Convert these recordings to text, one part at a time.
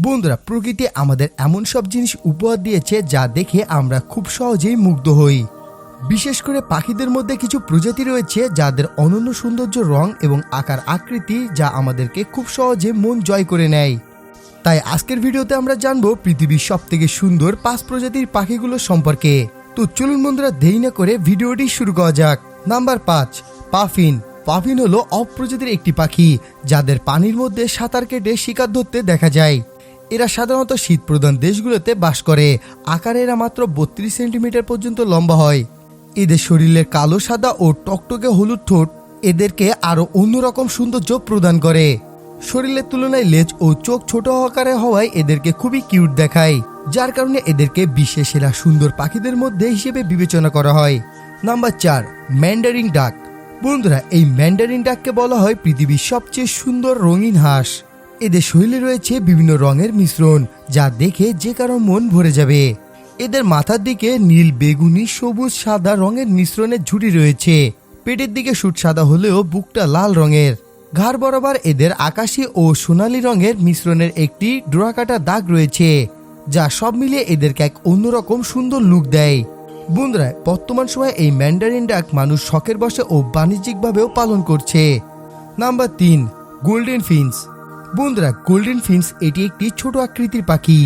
বন্ধুরা, প্রকৃতি আমাদের এমন সব জিনিস উপহার দিয়েছে যা দেখে আমরা খুব সহজেই মুগ্ধ হই। বিশেষ করে পাখিদের মধ্যে কিছু প্রজাতি রয়েছে যাদের অনন্য সৌন্দর্য, রং এবং আকার আকৃতি যা আমাদেরকে খুব সহজে মন জয় করে নেয়। তাই আজকের ভিডিওতে আমরা জানব পৃথিবীর সব থেকে সুন্দর পাঁচ প্রজাতির পাখিগুলো সম্পর্কে। তো চলুন বন্ধুরা, দেরি না করে ভিডিওটি শুরু করা যাক। নাম্বার পাঁচ, পাফিন। পাফিন হলো অপ্রজাতির একটি পাখি যাদের পানির মধ্যে সাঁতার কেটে শিকার ধরতে দেখা যায়। এরা সাধারণত শীতপ্রধান দেশগুলোতে বাস করে। আকারে এরা মাত্র বত্রিশ সেন্টিমিটার পর্যন্ত লম্বা হয়। এদের শরীরের কালো, সাদা ও টকটকে হলুদ ঠোঁট এদেরকে আরও অন্যরকম সৌন্দর্য প্রদান করে। শরীরের তুলনায় লেজ ও চোখ ছোট আকারে হওয়ায় এদেরকে খুবই কিউট দেখায়, যার কারণে এদেরকে বিশ্বের সেরা সুন্দর পাখিদের মধ্যে হিসেবে বিবেচনা করা হয়। নাম্বার চার ম্যান্ডারিং ডাক। বন্ধুরা, এই ম্যান্ডারিন ডাককে বলা হয় পৃথিবীর সবচেয়ে সুন্দর রঙিন হাঁস। এদের শৈলী রয়েছে বিভিন্ন রঙের মিশ্রণ, যা দেখে যে কারও মন ভরে যাবে। এদের মাথার দিকে নীল, বেগুনি, সবুজ, সাদা রঙের মিশ্রণের ঝুড়ি রয়েছে। পেটের দিকে সুট সাদা হলেও বুকটা লাল রঙের। ঘাড় বরাবর এদের আকাশি ও সোনালী রঙের মিশ্রণের একটি ডোরাকাটা দাগ রয়েছে, যা সব মিলিয়ে এদেরকে এক অন্যরকম সুন্দর লুক দেয়। বন্ধুরা, বর্তমান সময়ে এই ম্যান্ডারিন ডাক মানুষ শখের বসে ও বাণিজ্যিকভাবেও পালন করছে। নাম্বার তিন, গোল্ডেন ফিন্স। বন্ধুরা গোল্ডেন ফিন্স এটি একটি ছোট আকৃতির পাখি।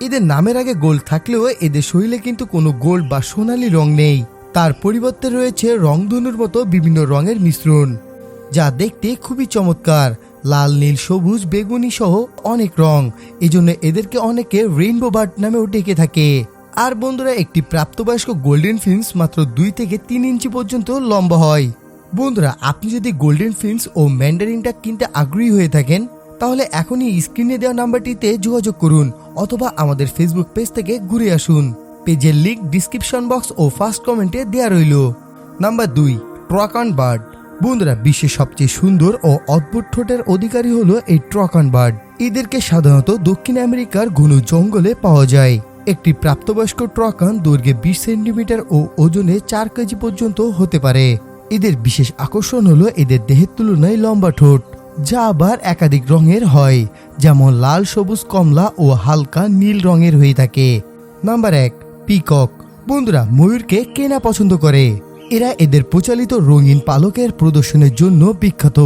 এদের নামের আগে গোল্ড থাকলেও এদের শরীরে কিন্তু কোনো গোল্ড বা সোনালি রং নেই। তার পরিবর্তে রয়েছে রংধনুর মতো বিভিন্ন রঙের মিশ্রণ, যা দেখতে খুবই চমৎকার। লাল, নীল, সবুজ, বেগুনি সহ অনেক রং। এজন্য এদেরকে অনেকে রেইনবো বার্ড নামেও ডেকে থাকে। আর বন্ধুরা, একটি প্রাপ্তবয়স্ক গোল্ডেন ফিন্স মাত্র দুই থেকে তিন ইঞ্চি পর্যন্ত লম্বা হয়। বন্ধুরা, আপনি যদি গোল্ডেন ফিন্স ও ম্যান্ডারিনটা কিনতে আগ্রহী হয়ে থাকেন তাহলে এখনই স্ক্রিনে দেওয়া নাম্বারটিতে যোগাযোগ করুন অথবা আমাদের ফেসবুক পেজ থেকে ঘুরে আসুন। পেজের লিঙ্ক ডিসক্রিপশন বক্স ও ফার্স্ট কমেন্টে দেওয়া রইল। নাম্বার দুই ট্রকান বার্ড বন্ধুরা, বিশ্বের সবচেয়ে সুন্দর ও অদ্ভুত ঠোঁটের অধিকারী হলো এই ট্রকান বার্ড এদেরকে সাধারণত দক্ষিণ আমেরিকার ঘন জঙ্গলে পাওয়া যায়। একটি প্রাপ্তবয়স্ক ট্রকান দৈর্ঘ্যে বিশ সেন্টিমিটার ও ওজনে চার কেজি পর্যন্ত হতে পারে। এদের বিশেষ আকর্ষণ হলো এদের দেহের তুলনায় লম্বা ঠোঁট। যা আবার একাধিক রঙের হয়, যেমন লাল, সবুজ, কমলা ও হালকা নীল রঙের হয়ে থাকে। নাম্বার এক, পিকক। বন্ধুরা, ময়ূরকে কেনা পছন্দ করে? এরা এদের প্রচলিত রঙিন পালকের প্রদর্শনের জন্য বিখ্যাত।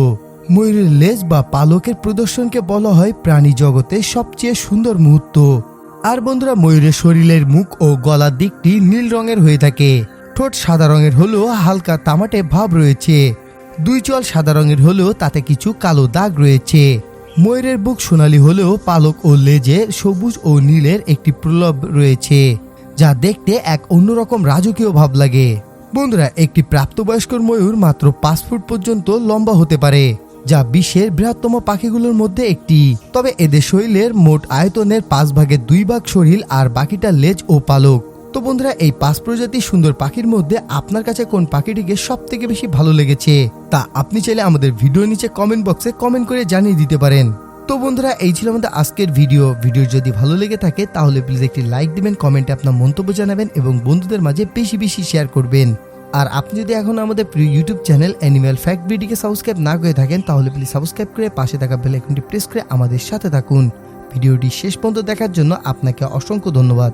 ময়ূরের লেজ বা পালকের প্রদর্শনকে বলা হয় প্রাণী জগতে সবচেয়ে সুন্দর মুহূর্ত। আর বন্ধুরা, ময়ূরের শরীরের মুখ ও গলার দিকটি নীল রঙের হয়ে থাকে। ঠোঁট সাদা রঙের হলেও হালকা তামাটে ভাব রয়েছে। দুই চল সাদা রঙের হলেও তাতে কিছু কালো দাগ রয়েছে। ময়ূরের বুক সোনালী হলেও পালক ও লেজে সবুজ ও নীলের একটি প্রলব রয়েছে, যা দেখতে এক অন্যরকম রাজকীয় ভাব লাগে। বন্ধুরা, একটি প্রাপ্তবয়স্কর ময়ূর মাত্র পাঁচ ফুট পর্যন্ত লম্বা হতে পারে, যা বিশ্বের বৃহত্তম পাখিগুলোর মধ্যে একটি। তবে এদের শরীরের মোট আয়তনের পাঁচ ভাগের দুই ভাগ শরীর আর বাকিটা লেজ ও পালক। তো বন্ধুরা, এই পাঁচ প্রজাতির সুন্দর পাখির মধ্যে আপনার কাছে কোন পাখিটিকে সব থেকে বেশি ভালো লেগেছে? তা আপনি চাইলে আমাদের ভিডিও নিচে কমেন্ট বক্সে কমেন্ট করে জানিয়ে দিতে পারেন। তো বন্ধুরা, এই ছিল আমাদের আজকের ভিডিও ভিডিও যদি ভালো লেগে থাকে, তাহলে প্লিজ একটি লাইক দিবেন কমেন্টে আপনার মন্তব্য জানাবেন এবং বন্ধুদের মাঝে বেশি বেশি শেয়ার করবেন। আর আপনি যদি এখন আমাদের প্রিয় ইউটিউব চ্যানেল অ্যানিম্যাল ফ্যাক্ট বিডিকে সাবস্ক্রাইব না করে থাকেন, তাহলে প্লিজ সাবস্ক্রাইব করে পাশে থাকা বেল আইকনটি প্রেস করে আমাদের সাথে থাকুন। ভিডিওটি শেষ পর্যন্ত দেখার জন্য আপনাকে অসংখ্য ধন্যবাদ।